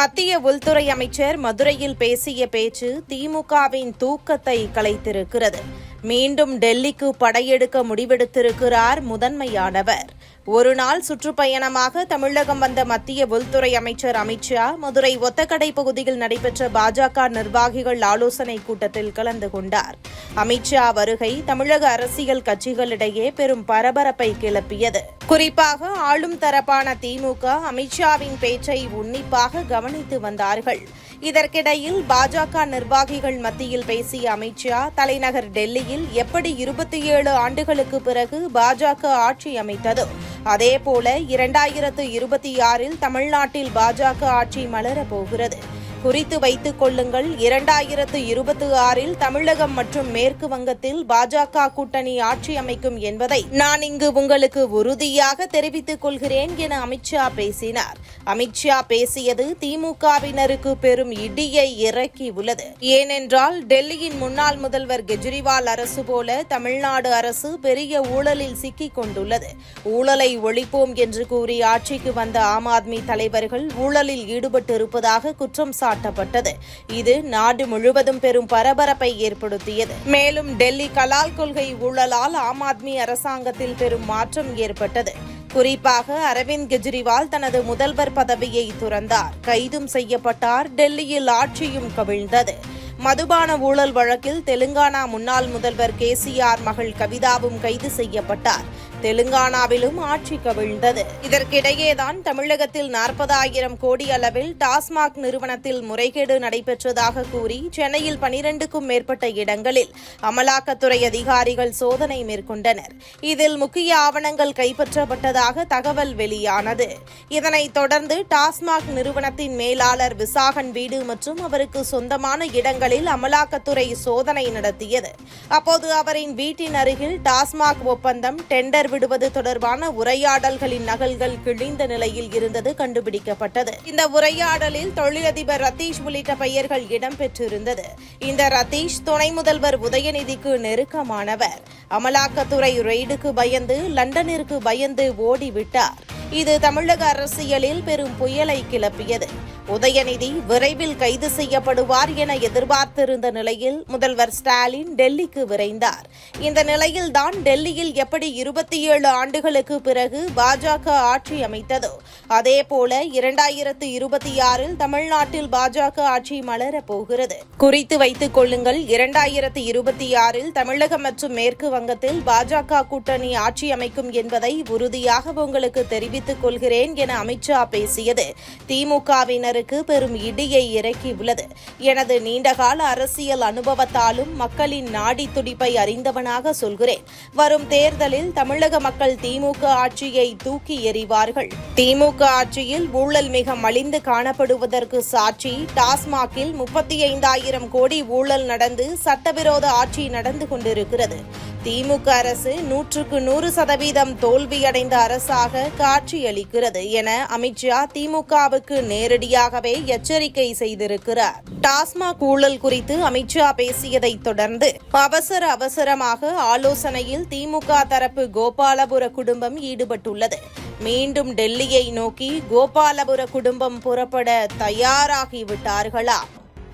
மத்திய உள்துறை அமைச்சர் மதுரையில் பேசிய பேச்சு திமுகவின் தூக்கத்தை கலைத்திருக்கிறது. மீண்டும் டெல்லிக்கு படையெடுக்க முடிவெடுத்திருக்கிறார் முதன்மையானவர். ஒரு நாள் சுற்றுப்பயணமாக தமிழகம் வந்த மத்திய உள்துறை அமைச்சர் அமித்ஷா மதுரை ஒத்தக்கடை பகுதியில் நடைபெற்ற பாஜக நிர்வாகிகள் ஆலோசனை கூட்டத்தில் கலந்து கொண்டார். அமித்ஷா வருகை தமிழக அரசியல் கட்சிகளிடையே பெரும் பரபரப்பை கிளப்பியது. குறிப்பாக ஆளும் தரப்பான திமுக அமித்ஷாவின் பேச்சை உன்னிப்பாக கவனித்து வந்தார்கள். இதற்கிடையில் பாஜக நிர்வாகிகள் மத்தியில் பேசிய அமித்ஷா தலைநகர் டெல்லியில் எப்படி இருபத்தி ஏழு ஆண்டுகளுக்கு பிறகு பாஜக ஆட்சி அமைத்ததோ அதேபோல இரண்டாயிரத்து இருபத்தி ஆறில் தமிழ்நாட்டில் பாஜக ஆட்சி மலரப் போகிறது. குறித்து வைத்துக் கொள்ளுங்கள். இரண்டாயிரத்து இருபத்தி ஆறில் தமிழகம் மற்றும் மேற்கு வங்கத்தில் பாஜக கூட்டணி ஆட்சி அமைக்கும் என்பதை நான் இங்கு உங்களுக்கு உறுதியாக தெரிவித்துக் கொள்கிறேன் என அமித்ஷா பேசினார். அமித்ஷா பேசியது திமுகவினருக்கு பெரும் இடியை இறக்கி உள்ளது. ஏனென்றால் டெல்லியின் முன்னாள் முதல்வர் கெஜ்ரிவால் அரசு போல தமிழ்நாடு அரசு பெரிய ஊழலில் சிக்கிக் கொண்டுள்ளது. ஊழலை ஒழிப்போம் என்று கூறி ஆட்சிக்கு வந்த ஆம் ஆத்மி தலைவர்கள் ஊழலில் ஈடுபட்டு இருப்பதாக குற்றம் சாட்டப்பட்டது இது நாடு முழுவதும் பெரும் பரபரப்பை ஏற்படுத்தியது. மேலும் டெல்லி கலால் கொள்கை ஊழலால் ஆம் ஆத்மி அரசாங்கத்தில் பெரும் மாற்றம் ஏற்பட்டது. குறிப்பாக அரவிந்த் கெஜ்ரிவால் தனது முதல்வர் பதவியை துறந்தார். கைதும் செய்யப்பட்டார். டெல்லியில் ஆட்சியும் கவிழ்ந்தது. மதுபான ஊழல் வழக்கில் தெலுங்கானா முன்னாள் முதல்வர் கேசிஆர் மகள் கவிதாவும் கைது செய்யப்பட்டார். தெலுங்கானாவிலும் ஆட்சி கவிழ்ந்தது. இதற்கிடையேதான் தமிழகத்தில் நாற்பதாயிரம் கோடி அளவில் டாஸ்மாக் நிறுவனத்தில் முறைகேடு நடைபெற்றதாக கூறி சென்னையில் பனிரெண்டுக்கும் மேற்பட்ட இடங்களில் அமலாக்கத்துறை அதிகாரிகள் சோதனை மேற்கொண்டனர். இதில் முக்கிய ஆவணங்கள் கைப்பற்றப்பட்டதாக தகவல் வெளியானது. இதனைத் தொடர்ந்து டாஸ்மாக் நிறுவனத்தின் மேலாளர் விசாகன் வீடு மற்றும் அவருக்கு சொந்தமான இடங்களில் அமலாக்கத்துறை சோதனை நடத்தியது. அப்போது அவரின் வீட்டின் அருகில் டாஸ்மாக் ஒப்பந்தம் டெண்டர் விடுவது தொடர்பான உரையாடல்களின் நகல்கள் கிழிந்த நிலையில் இருந்தது கண்டுபிடிக்கப்பட்டது. இந்த உரையாடலில் தொழிலதிபர் ரத்தீஷ் உள்ளிட்ட பெயர்கள் இடம்பெற்றிருந்தது. இந்த ரத்தீஷ் துணை முதல்வர் உதயநிதிக்கு நெருக்கமானவர். அமலாக்கத்துறை ரெய்டுக்கு பயந்து லண்டனிற்கு பயந்து ஓடிவிட்டார். இது தமிழக அரசியலில் பெரும் புயலை கிளப்பியது. உதயநிதி விரைவில் கைது செய்யப்படுவார் என எதிர்பார்த்திருந்த நிலையில் முதல்வர் ஸ்டாலின் டெல்லிக்கு விரைந்தார். இந்த நிலையில்தான் டெல்லியில் எப்படி இருபத்தி ஏழு ஆண்டுகளுக்கு பிறகு பாஜக ஆட்சி அமைத்ததோ அதேபோல இரண்டாயிரத்து இருபத்தி ஆறில் தமிழ்நாட்டில் பாஜக ஆட்சி மலரப் போகிறது. குறித்து வைத்துக் கொள்ளுங்கள் இரண்டாயிரத்து இருபத்தி ஆறில் தமிழகம் மற்றும் மேற்கு வங்கத்தில் பாஜக கூட்டணி ஆட்சி அமைக்கும் என்பதை உறுதியாக உங்களுக்கு தெரிவித்துக் கொள்கிறேன் என அமித்ஷா பேசியது. திமுகவினர் திமுகவினருக்கு பெரும் இடியை இறக்கியுள்ளது. எனது நீண்டகால அரசியல் அனுபவத்தாலும் மக்களின் நாடி துடிப்பை அறிந்தவனாக சொல்கிறேன். வரும் தேர்தலில் தமிழக மக்கள் திமுக ஆட்சியை தூக்கி எறிவார்கள். திமுக ஆட்சியில் ஊழல் மிக மலிந்து காணப்படுவதற்கு சாட்சி. டாஸ்மாகில் முப்பத்தி ஐந்தாயிரம் கோடி ஊழல் நடந்து சட்டவிரோத ஆட்சி நடந்து கொண்டிருக்கிறது. திமுக அரசு நூற்றுக்கு நூறு சதவீதம் தோல்வியடைந்த அரசாக காட்சியளிக்கிறது என அமித்ஷா திமுகவுக்கு நேரடியாகவே எச்சரிக்கை செய்திருக்கிறார். டாஸ்மாக் ஊழல் குறித்து அமித்ஷா பேசியதை தொடர்ந்து அவசர அவசரமாக ஆலோசனையில் திமுக தரப்பு கோபாலபுர குடும்பம் ஈடுபட்டுள்ளது. மீண்டும் டெல்லியை நோக்கி கோபாலபுர குடும்பம் புறப்பட தயாராகிவிட்டார்களா?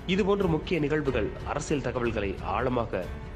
இதுபோன்ற முக்கிய நிகழ்வுகள் அரசியல் தகவல்களை ஆழமாக